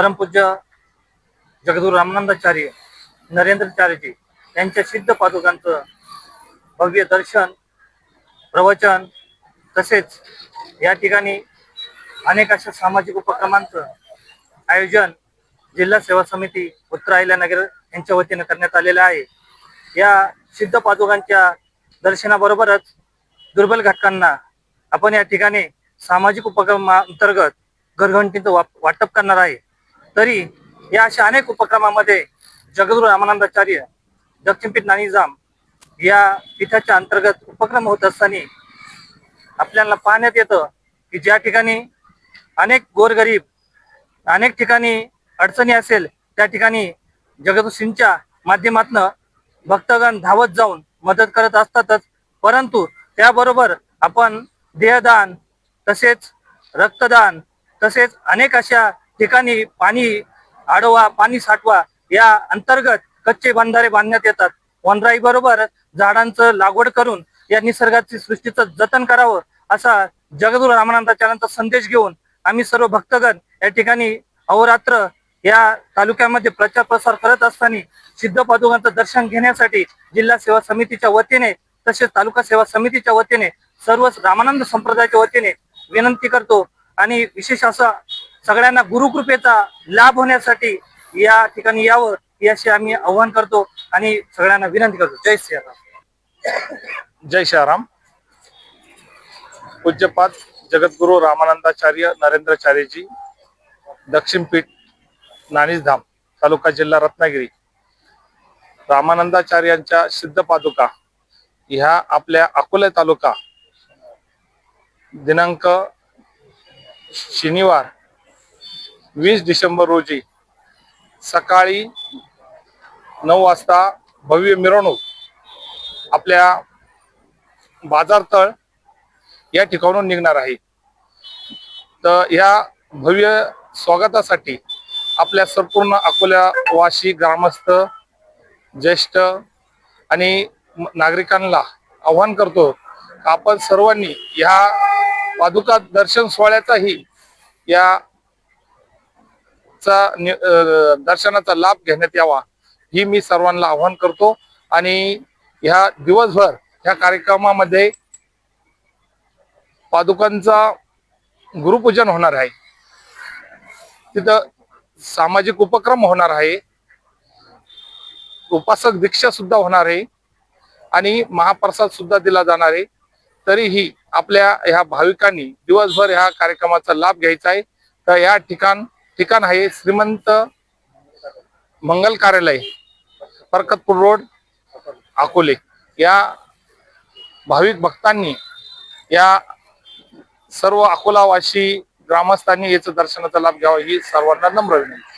परमपूज्य जगदूर रामानंदाचार्य नरेंद्रचार्यजी यांच्या सिद्ध पादुकांचं भव्य दर्शन प्रवचन तसेच या ठिकाणी अनेक अशा सामाजिक उपक्रमांचं आयोजन जिल्हा सेवा समिती उत्तर अहिल्यानगर यांच्या वतीनं करण्यात आलेलं आहे. या सिद्ध पादुकांच्या दर्शनाबरोबरच दुर्बल घटकांना आपण या ठिकाणी सामाजिक उपक्रमांतर्गत घरघंटीचं वाटप करणार आहे. तरी या अशा अनेक उपक्रमामध्ये जगदुरु रामानंदाचार्य दक्षिणपीठ नानिजाम या पीठाच्या अंतर्गत उपक्रम होत असताना आपल्याला पाहण्यात येतं की ज्या ठिकाणी अनेक गोरगरीब अनेक ठिकाणी अडचणी असेल त्या ठिकाणी जगदुशींच्या माध्यमातनं भक्तगण धावत जाऊन मदत करत असतातच. परंतु त्याबरोबर आपण देहदान तसेच रक्तदान तसेच अनेक अशा ठिकाणी पाणी आडवा पाणी साठवा या अंतर्गत कच्चे बंधारे बांधण्यात येतात. वनराई बरोबर झाडांचं लागवड करून या निसर्गाची सृष्टीचं जतन करावं असा जगदूर रामानंदाचार्यांचा संदेश घेऊन आम्ही सर्व भक्तगण या ठिकाणी अहोरात्र या तालुक्यामध्ये प्रचार प्रसार करत असताना सिद्ध पादुकांचं दर्शन घेण्यासाठी जिल्हा सेवा समितीच्या वतीने तसेच तालुका सेवा समितीच्या वतीने सर्व रामानंद संप्रदायाच्या वतीने विनंती करतो. आणि विशेष असा सगळ्यांना गुरुकृपेचा लाभ होण्यासाठी या ठिकाणी यावं याशी आम्ही आव्हान करतो आणि सगळ्यांना विनंती करतो. जय श्रीराम जय श्रीराम पूज्यपाद जगद्गुरु रामानंदाचार्य नरेंद्रचार्यजी दक्षिणपीठ नाणीसधाम तालुका जिल्हा रत्नागिरी. रामानंदाचार्यांच्या सिद्ध पादुका ह्या आपल्या अकोले तालुका दिनांक शनिवार वीस डिसेंबर रोजी सकाळी नऊ वाजता भव्य मिरवणूक आपल्या बाजारतळ या ठिकाणून निघणार आहे. तर या भव्य स्वागतासाठी आपल्या संपूर्ण अकोल्या वाशी ग्रामस्थ ज्येष्ठ आणि नागरिकांना आव्हान करतो आपण सर्वांनी ह्या पादुका दर्शन सोहळ्याचाही या चा दर्शनाचा लाभ घेण्यात यावा ही मी सर्वांना आव्हान करतो. आणि ह्या दिवसभर ह्या कार्यक्रमामध्ये पादुकांचा गुरुपूजन होणार आहे. तिथं सामाजिक उपक्रम होणार आहे. उपासक दीक्षा सुद्धा होणार आहे. आणि महाप्रसाद सुद्धा दिला जाणार आहे. तरीही आपल्या ह्या भाविकांनी दिवसभर ह्या कार्यक्रमाचा लाभ घ्यायचा आहे. तर या ठिकाण ठिकाण आहे श्रीमंत मंगल कार्यालय बरकतपूर रोड अकोले. या भाविक भक्तांनी या सर्व अकोलावासी ग्रामस्थांनी याचं दर्शनाचा लाभ घ्यावा ही सर्वांना नम्र विनंती.